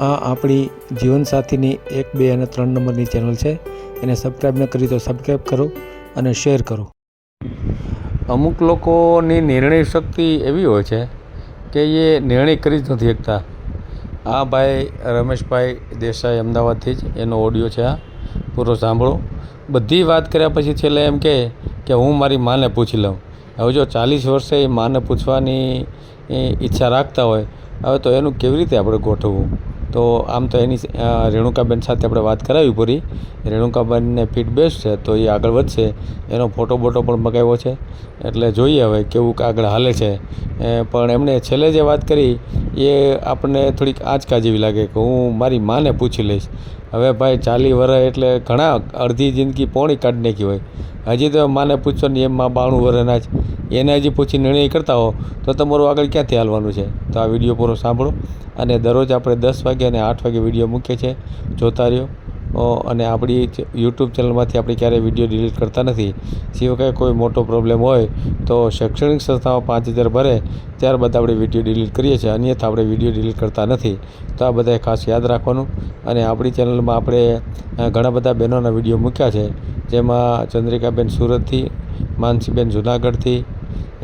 આ આપણી જીવનસાથીની એક, બે અને ત્રણ નંબરની ચેનલ છે. એને સબસ્ક્રાઈબ ન કરી તો સબસ્ક્રાઈબ કરો અને શેર કરો. અમુક લોકોની નિર્ણય શક્તિ એવી હોય છે કે એ નિર્ણય કરી જ નથી શકતા. આ ભાઈ રમેશભાઈ દેસાઈ અમદાવાદથી જ એનો ઓડિયો છે આ પૂરો સાંભળો. બધી વાત કર્યા પછી છેલ્લે એમ કહે કે હું મારી માને પૂછી લઉં. હવે જો ચાલીસ વર્ષે એ માને પૂછવાની ઈચ્છા રાખતા હોય, હવે તો એનું કેવી રીતે આપણે ગોઠવવું? તો આમ તો એની રેણુકાબેન સાથે આપણે વાત કરાવી પૂરી. રેણુકાબેનને ફીટ બેસ્ટ છે, તો એ આગળ વધશે. એનો ફોટો બોટો પણ મગાવ્યો છે. એટલે જોઈએ હવે કેવું આગળ હાલે છે. પણ એમણે છેલ્લે જે વાત કરી એ આપણને થોડીક આંચકા જેવી લાગે કે હું મારી માને પૂછી લઈશ. હવે ભાઈ ચાલી વર્ષ એટલે ઘણા અડધી જિંદગી પોણી કાઢી નાખી હોય. હજી તો માને પૂછશો ને એમ માં બાણું વર્ષના જ. એને હજી પૂછી નિર્ણય કરતા હો, તો તમારું આગળ ક્યાંથી હાલવાનું છે? તો આ વીડિયો પૂરો સાંભળો. અને દરરોજ આપણે દસ વાગે અને આઠ વાગે વીડિયો મૂકીએ છીએ. જોતા રહ્યો. અને આપણી યુટ્યુબ ચેનલમાંથી આપણે ક્યારેય વીડિયો ડિલીટ કરતા નથી. સિવાય કોઈ મોટો પ્રોબ્લેમ હોય તો શૈક્ષણિક સંસ્થાઓ પાંચ હજાર ભરે, ત્યારબાદ આપણે વીડિયો ડિલીટ કરીએ છીએ. અન્યથા આપણે વીડિયો ડિલીટ કરતા નથી. તો આ બધાએ ખાસ યાદ રાખવાનું. અને આપણી ચેનલમાં આપણે ઘણા બધા બહેનોના વીડિયો મૂક્યા છે. જેમાં ચંદ્રિકાબેન સુરતથી, માનસીબેન જુનાગઢથી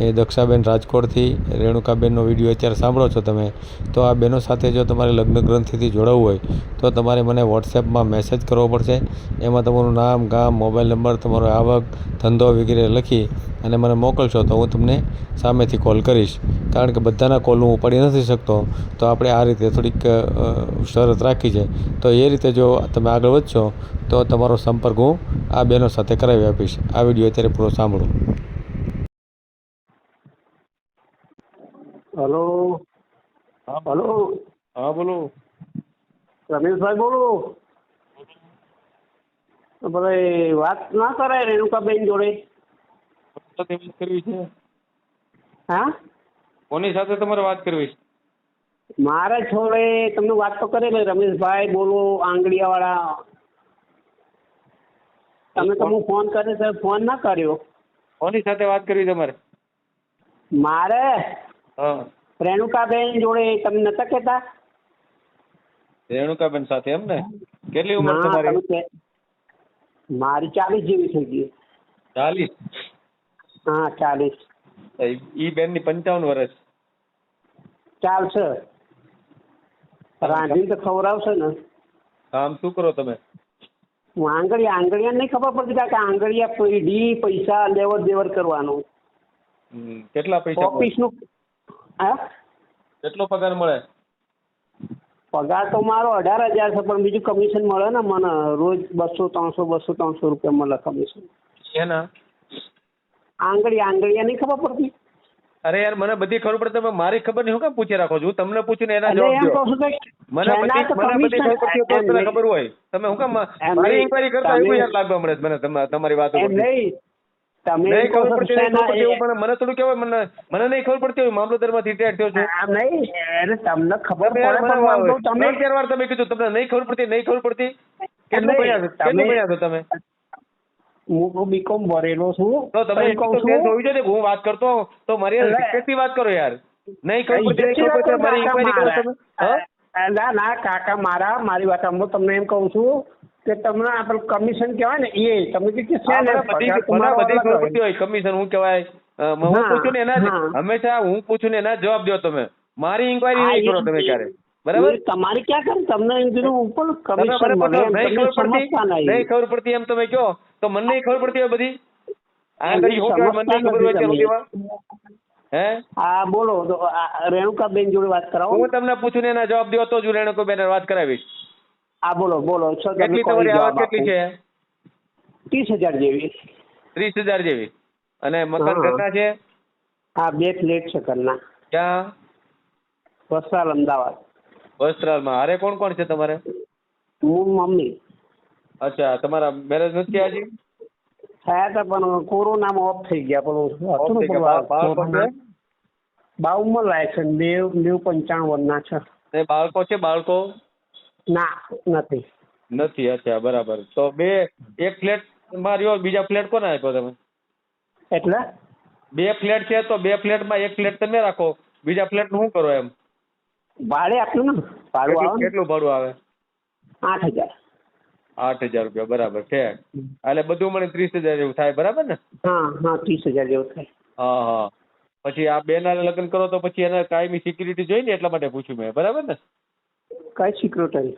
એ દક્ષાબેન રાજકોટથી, રેણુકાબેનનો વીડિયો અત્યારે સાંભળો છો તમે. તો આ બહેનો સાથે જો તમારે લગ્ન ગ્રંથિથી જોડાવવું હોય, તો તમારે મને વોટ્સએપમાં મેસેજ કરવો પડશે. એમાં તમારું નામ, ગામ, મોબાઈલ નંબર, તમારો આવક, ધંધો વગેરે લખી અને મને મોકલશો તો હું તમને સામેથી કોલ કરીશ. કારણ કે બધાના કોલ હું ઉપાડી નથી શકતો. તો આપણે આ રીતે થોડીક શરત રાખી છે. તો એ રીતે જો તમે આગળ વધશો, તો તમારો સંપર્ક હું આ બહેનો સાથે કરાવી આપીશ. આ વીડિયો અત્યારે પૂરો સાંભળો. હલો. હલો. હા બોલો. રમેશભાઈ બોલો. ભાઈ વાત ના કરાય રેણુકાબેન જોડે. વાત કરવી છે. હા? કોની સાથે તમારે વાત કરવી છે? મારા છોડે તમને વાત તો કરેલી રમેશભાઈ બોલો આંગળીયાવાળા. તમે તો હું ફોન કર્યો છે ફોન ના કર્યો. કોની સાથે વાત કરવી તમારે? મારે રેણુકાબેન જોડે તમે નતા કેતા રેણુકાબેન સાથે એમ ને કેટલી ઉંમર તમારી? મારી ચાલીસ જેવી થઈ ગઈ. ચાલીસ? હા ચાલીસ. ઈ બેનની પંચાવન વર્ષ. ચાલશે. રાંધીને તો ખવડાવશે ને. કામ શું કરો તમે? હું આંગળીયા આંગળીયા નહીં ખબર પડતી કે આંગળીયા પૈડી પૈસા લેવડ દેવડ કરવાનું કેટલા પૈસા? ઓફિસનું હા? કેટલો પગાર મળે? પગાર તો મારો અઢાર હજાર છે પણ બીજું કમિશન મળે ને મને રોજ બસો ત્રણસો બસો ત્રણસો રૂપિયા મળે કમિશન એના? આંગળી આંગળીયા નહીં ખબર પડતી? અરે યાર મને બધી ખબર પડે તમે મારી ખબર નહીં હું કેમ પૂછી રાખો છું? તમને પૂછીને એના જવાબ દો મને બધી મને બધી ખબર પડતી હોય તો જ એમ તને નહીં. ખબર હોય. તમે હું કેમ મારી. ઇન્કવાયરી કરતા એવું યાર લાગવા મળે મને તમારી વાત નહીં. તમે નહીં ખબર પડતી નહીં શેના- ખબર પડતી એવું મને મને થોડું કહેવાય મને મને નહીં ખબર પડતી હોય મામલતદારમાંથી રિટાયર થયો છું. નહીં એટલે તમને ખબર પડે પણ તમે ચાર વાર તમે કીધું તમને નહીં ખબર પડતી નહીં ખબર પડતી. કેટલું ભણ્યા કેટલું ભણ્યા છો તમે? હું તો બીકોમ ભરેલો છું તો તમે કહું છું જોઈ ને હું વાત કરતો તો મારી યાર એટલે- respect થી વાત કરો યાર. નહીં ખબર પડતી મારી કરો તમે? ના ના કાકા મારા મારી વાત હું તમને એમ કહું છું કે તમને આપણે કમિશન કહેવાય ને એ તમે કે છે ને બધી બધી હોય. કમિશન હું કહેવાય? હું પૂછું ને એના હંમેશા હું પૂછું ને એના જવાબ દો તમે. મારી ઇન્કવાયરી નહીં કરો તમે ક્યારે. બરાબર? તમારે ક્યાં કરે તમને એમ કીધું ઉપર કમિશન મળે નહીં ખબર પડતી? નહીં. ખબર પડતી એમ તમે કહો. તો મને નહીં ખબર પડતી હોય બધી? આ કરી હું મને નહીં ખબર હોય અત્યાર હે હા? બોલો. આ રેણુકાબેન જોડે વાત કરાવો. હું તમને પૂછું ને એના જવાબ દો તો જ હું રેણુકો બેન વાત કરાવીશ. હા બોલો બોલો. છો કેટલી તમારી આવક કેટલી છે? ત્રીસ હજાર જેવી. ત્રીસ હજાર જેવી. અને મકાન કરતા ઘરના છે? હા બે ફ્લેટ છે ઘરના. ક્યાં? વસ્ત્રાલ અમદાવાદ. વસ્ત્રાલમાં. અરે કોણ કોણ છે તમારે? હું મમ્મી. અચ્છા તમારા મેરેજ નથી હજી? થયા હતા પણ કોરોનામાં ઓફ થઈ ગયા. પણ? બાવનમાં છે? નેવ નેવ પંચાણું ના છે. બાળકો છે બાળકો? ના નથી. નથી અચ્છા બરાબર. તો બે એક ફ્લેટમાં રહ્યો બીજા ફ્લેટ કોને આપ્યો તમે? એટલે? બે ફ્લેટ છે તો બે ફ્લેટમાં એક ફ્લેટ તમે રાખો. બીજા ફ્લેટનું શું કરો એમ? ભાડે આપ્યું ને? ભાડું કેટલું આવે કેટલું ભાડું આવે? આઠ હજાર. આઠ હજાર રૂપિયા બરાબર છે. એટલે બધું મને ત્રીસ હજાર જેવું થાય બરાબર ને? હા હા ત્રીસ હજાર જેવું થાય. હા હા. પછી આ બેના લગ્ન કરો તો પછી એને કાયમી સિક્યુરિટી જોઈ ને એટલા માટે પૂછ્યું મેં બરાબર ને? કઈ સિક્યુરિટી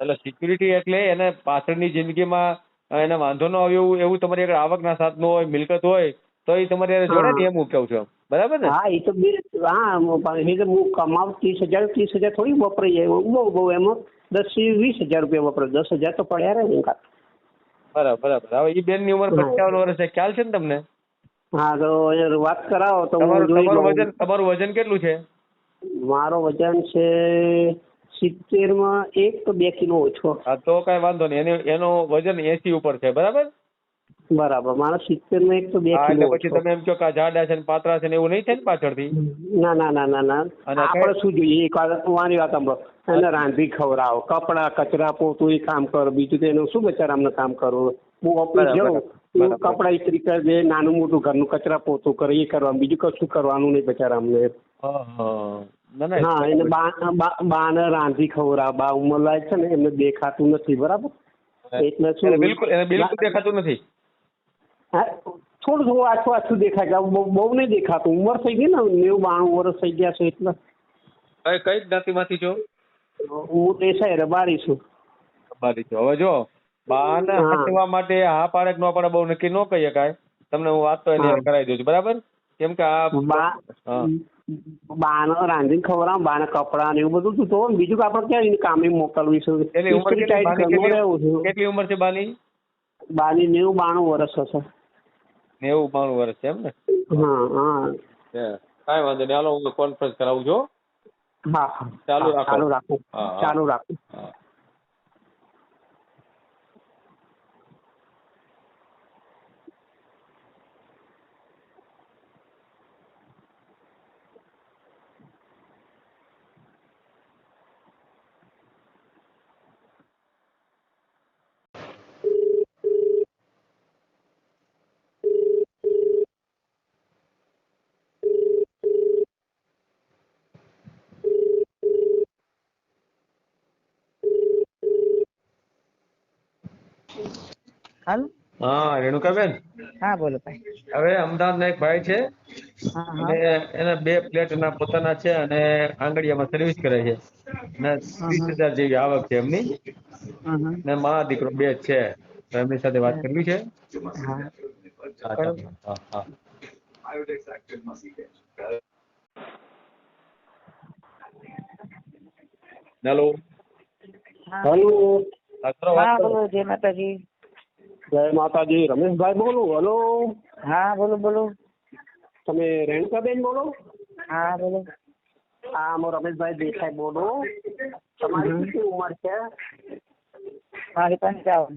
એટલે સિક્યુરિટી એટલે એને પાછળની જિંદગીમાં એને વાંધો ન આવ્યો એવું એવું તમારી આગળ આવકના સાધનો હોય મિલકત હોય તો એ તમારે એને જોડે ને એમ હું કહું છું. બરાબર ને? હા એ તો બે હા એ તો હું કમાવ ત્રીસ હજાર ત્રીસ હજાર થોડી વપરાઈ જાય બહુ બહુ એમાં. દસથી વીસ હજાર રૂપિયા વપરાય. દસ હજાર તો પડ્યા રહે ને બરાબર બરાબર. હવે એ બેનની ઉંમર. પંચાવન વર્ષ છે. ખ્યાલ છે ને તમને? હા તો વાત કરાવો તો તમારું વજન તમારું વજન કેટલું છે? મારો વજન છે સિત્તેરમાં એક તો બે કિલો ઓછો. હા તો કઈ વાંધો નહીં. એનું એનું વજન એસી ઉપર છે બરાબર? બરાબર. મારા સિત્તેરમાં એક તો બે કિલો પછી તમે એમ કહો કે જાડા છે ને પાતળા છે ને એવું નહીં થાય ને પાછળથી? ના ના ના ના ના. આપણે શું જોઈએ? એક વાત મારી વાત સાંભળો. એને રાંધી ખવડાવો. કપડા કચરા પોતું એ કામ કરો. બીજું તો એનું શું બચારામને કામ કરવું? હું ઓફિસ જાઉં. કપડા ઇસ્ત્રી કરે જે નાનું મોટું ઘરનું કચરા પોતું કરે એ કરવાનું બીજું કશું કરવાનું નહીં બચારામને હા, હા. ના હા એને બાને રાંધી ખવડાવ બા ઉંમર લાયક છે ને એમને દેખાતું નથી બરાબર? એટલે શું બિલકુલ એને બિલકુલ દેખાતું નથી? હા, થોડું થોડું આછું આછું દેખાય છે. બહુ નહીં દેખાતું. ઉંમર થઈ ગઈ ને નેવું બાણું વર્ષ થઈ ગયા છે એટલે. કઈ કઈ જ્ઞાતિમાંથી છો? હું દેસાઈ રબારી છું. બારી છું. હવે જો બાને હા. હસવા માટે હા પાડે ન પાડે બહુ નક્કી ન કહી શકાય. તમને હું વાત તો એની કરાવી દઉં છું. બરાબર? કેમ કે આ. બાને રાંધીને ખવડાવ બાને કપડા ને એવું બધું તું તો બીજું કે આપણે ક્યાં કામે મોકલવી છે? એની ઉંમર કેટલી? ઉંમર છે બાની? બાની નેવું બાણું વર્ષ હશે. નેવું બાણું વર્ષ છે એમ ને? હા હા. કાંઈ વાંધો નહીં. હાલો હું કોન્ફરન્સ કરાવું છું હા. ચાલુ રાખો. ચાલુ રાખો. ચાલુ રાખો હા હાલો? હા રેણુકાબેન? હા બોલો ભાઈ. હવે અમદાવાદના એક ભાઈ છે. અને એના બે ફ્લેટ એના પોતાના છે અને આંગળીયામાં સર્વિસ કરે છે. ને ત્રીસ હજાર જેવી આવક છે એમની. ને મા દીકરો બે છે. તો એમની સાથે વાત કરવી છે. હેલો. હા. હલો. હા. બોલો જય માતાજી. જય માતાજી. રમેશભાઈ બોલું હલો હા બોલો બોલો. તમે રેણુકાબેન બોલો? હા બોલો. હા હું રમેશભાઈ દેસાઈ બોલું. તમારી. કેટલી ઉંમર છે? મારી પંચાવન.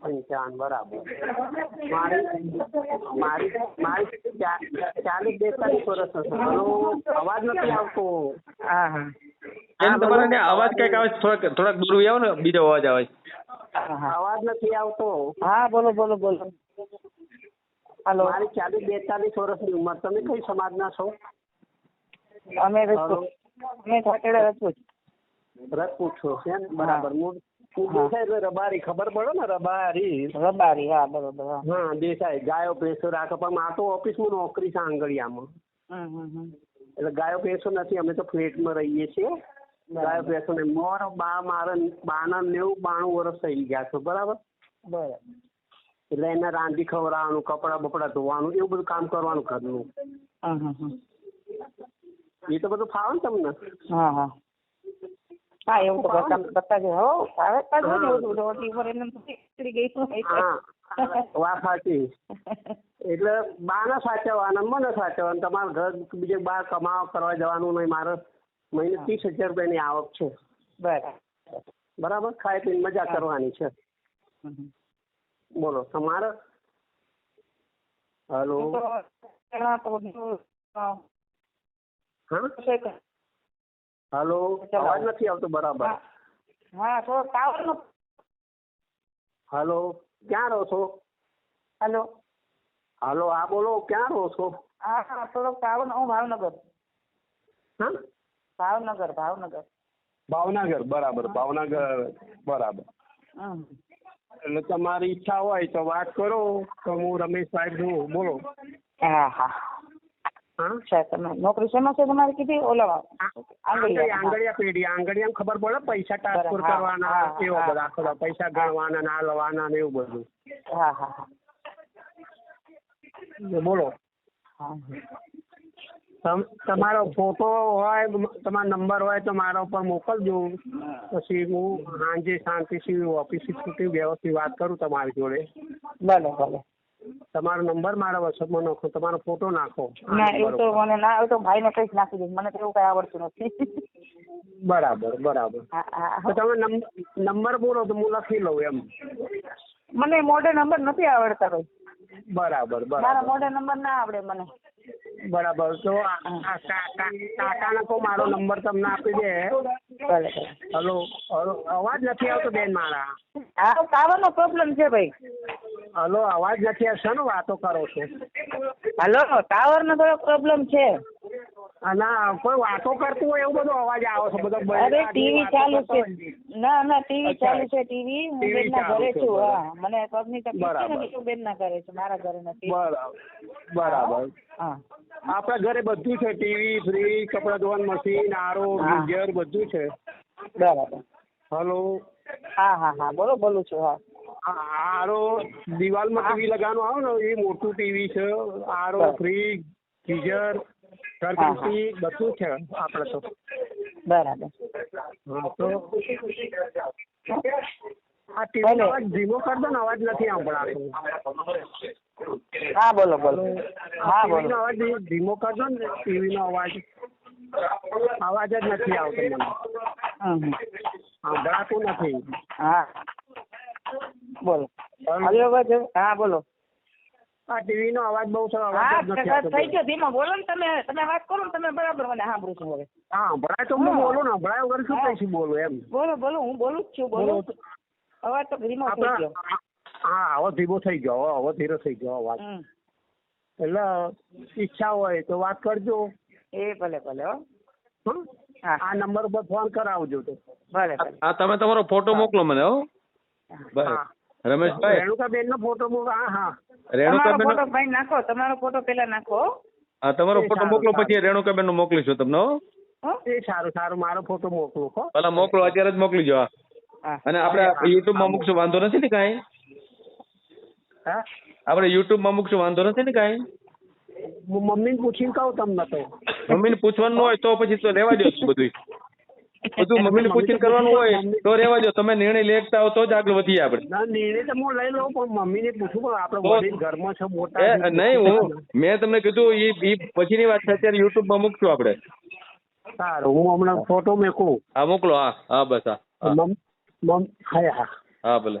પંચાવન બરાબર. મારી મારી મારી ચાલીસ બેતાલીસ વર્ષ હશે. અવાજ નથી આવતો. હા હા. તમારે અવાજ કંઈક આવે થોડાક થોડાક દૂર આવો ને બીજો અવાજ આવે. છે અવાજ નથી આવતો. હા બોલો બોલો બોલો. હાલો. મારી ચાલીસ બેતાલીસ વર્ષની ઉંમર. તમે કઈ સમાજના છો? અમે અમે ઠાકેડા રજપૂત. રજપૂત છો છે ને? બરાબર. દેસાઈ રબારી. ખબર પડે ને? રબારી. રબારી હા બરોબર હા. દેસાઈ. ગાયો ભેંસો રાખે પણ મારે તો ઓફિસમાં નોકરી છે આંગળીયામાં. એટલે ગાયો ભેંસો નથી. અમે તો ફ્લેટમાં રહીએ છીએ. ગાયો ભેંસો ને મોર બા મારા બાના નેવું બાણું વર્ષ થઈ ગયા છે બરાબર? બરાબર. એટલે એને રાંધી ખવડાવવાનું કપડા બપડા ધોવાનું એવું બધું કામ કરવાનું ઘરનું. એ તો બધું ફાવે ને તમને? હા હા. હા એવું તો કામ કરતા જ હો. આવે તા જ રોટી પર એને નીકળી ગઈ. હા વાત સાચી. એટલે બાને સાચવવાના મને સાચવવાના. તમારે ઘર બીજે બહાર કમાવા કરવા જવાનું નહીં મારે મહિને ત્રીસ હજાર રૂપિયાની આવક છે. બરાબર. બરાબર? ખાઈ પીને મજા કરવાની છે. બોલો તમારે હલો? તો તો હલો? અવાજ નથી આવતો બરાબર. હા ટાવર નો હલો? ક્યાં રહો છો? હાલો? હલો હા બોલો ક્યાં રહો છો? હા થોડોક ટાવર હું ભાવનગર. હા? ભાવનગર ભાવનગર. ભાવનગર બરાબર ભાવનગર બરાબર. એટલે તમારી ઈચ્છા હોય તો વાત કરો તો હું રમેશભાઈ છું બોલો. હા હા. હા? અચ્છા તમે નોકરી શેમાં છે તમારી કીધી? ઓલા આંગળિયા આંગળીયા આંગળીયા પેઢી આંગળીયામાં ખબર પડે? પૈસા ટ્રાન્સફર કરવાના એવો બધા પૈસા ગણવાના ના લવાના ને એવું બધું. હા હા હા. બોલો. હા. તમારો ફોટો હોય તમારો નંબર હોય તો મારા ઉપર મોકલજો. પછી હું સાંજે શાંતિથી ઓફિસથી છૂટી વ્યવસ્થિત વાત કરું તમારી જોડે. ભલે ભલે તમારો નંબર મારા વોટ્સઅપમાં નાખો તમારો ફોટો નાખો. ના એ તો. મને ના એ તો ભાઈને કઈ નાખી દઈશ મને તો એવું કઈ આવડતું નથી. બરાબર બરાબર. તો તમે નંબ- નંબર બોલો તો હું લખી લઉં એમ. મને મોડે નંબર નથી આવડતા ભાઈ બરાબર મારા બરાબર મોઢે નંબર ના આવડે મને. બરાબર. તો કાકા મારો નંબર તમને આપી દે. ભલે હલો હલો અવાજ નથી આવતો બેન મારા. હા ટાવરનો પ્રોબ્લેમ છે ભાઈ. હલો અવાજ નથી આવતો. શાનો વાતો કરો છો? હલો ટાવરનો થોડો પ્રોબ્લેમ છે. ના કોઈ વાતો કરતું હોય એવું બધો અવાજ આવે છે. બધો અરે ટીવી ચાલુ છે. ના ના ટીવી ચાલુ છે ટીવી. હું બેન ના ઘરે છું હા મને પગની તકલીફ છે. ને બેન ના ઘરે છે. મારા ઘરે નથી. બરાબર બરાબર. હા. આપણા ઘરે બધું છે. ટીવી ફ્રીજ કપડા ધોવાનું મશીન આરો ગીઝર બધું છે. બરાબર. હલો. હા હા હા. બોલો બોલું છું હા. આરો દિવાલમાં ટીવી લગાવવાનું આવે ને એ મોટું ટીવી છે. આરો. ફ્રીજ ગીઝર ઘરઘંટી બધું છે આપણે તો. બરાબર. હા તો? આ ટીવી અવાજ ધીમો કરતો ને અવાજ નથી સંભળાતો. હા બોલો બોલો. હા ટીવી બોલો. અવાજ ધીમો કરજો ને ટીવી નો અવાજ. અવાજ જ નથી આવતો મને. સંભળાતું નથી. હા. બોલો. હલો અવાજ હા બોલો. આ ટીવી નો અવાજ બહુ સારો અવાજ નથી આવતો થઈ ગયો ધીમો. બોલો ને તમે તમે વાત કરો ને તમે બરાબર મને સાંભળું છું હવે. હા ભરાય તો હું બોલું ને ભરાય વગર શું હા. બોલું એમ. બોલો બોલો હું બોલું જ છું બોલો. અવાજ તો ધીમો થઈ ગયો. હા હવે ધીમો થઈ ગયો હવે ધીરો થઈ ગયો અવાજ એટલે ઈચ્છા હોય તો વાત કરજો. એ ભલે ભલે હો. આ નંબર ઉપર ફોન કરાવજો તો. ભલે આ તમે તમારો ફોટો મોકલો મને હો. બસ હા. રમેશભાઈ. રેણુકાબેન નો ફોટો મોકલો હા હા. રેણુકાબેન ફોટો ભાઈ નાખો તમારો ફોટો પેલા નાખો હા. તમારો ફોટો મોકલો પછી પછી રેણુકાબેન નો મોકલીશું તમને હો. હો. એ સારું સારું મારો ફોટો મોકલો હો. પેલા મોકલો અત્યારે જ મોકલી જો હા. હા અને આપણે યુટ્યુબમાં મૂકશું વાંધો નથી ને કાંઈ? હા? આપણે યુટ્યુબમાં મૂકશું વાંધો નથી ને કાંઈ? હું મમ્મીને પૂછીને કહું તમને તો. મમ્મીને પૂછવાનું હોય તો પછી તો રહેવા દો બધું બધું મમ્મીને પૂછીને કરવાનું હોય તો રહેવા દો તમે નિર્ણય લેતા હો તો જ આગળ વધીએ આપણે. ના નિર્ણય તો હું લઈ લઉં પણ મમ્મીને પૂછું પણ આપણે વડીલ ઘરમાં છે મોટા નહીં હું મેં તમને કીધું એ ઈ પછીની વાત છે અત્યારે યુટ્યુબમાં મૂકશું આપણે. સારું હું હમણાં ફોટો મેકું. હા મોકલો હા હા બસ હા હા. મમ મમ હા હા. હા ભલે.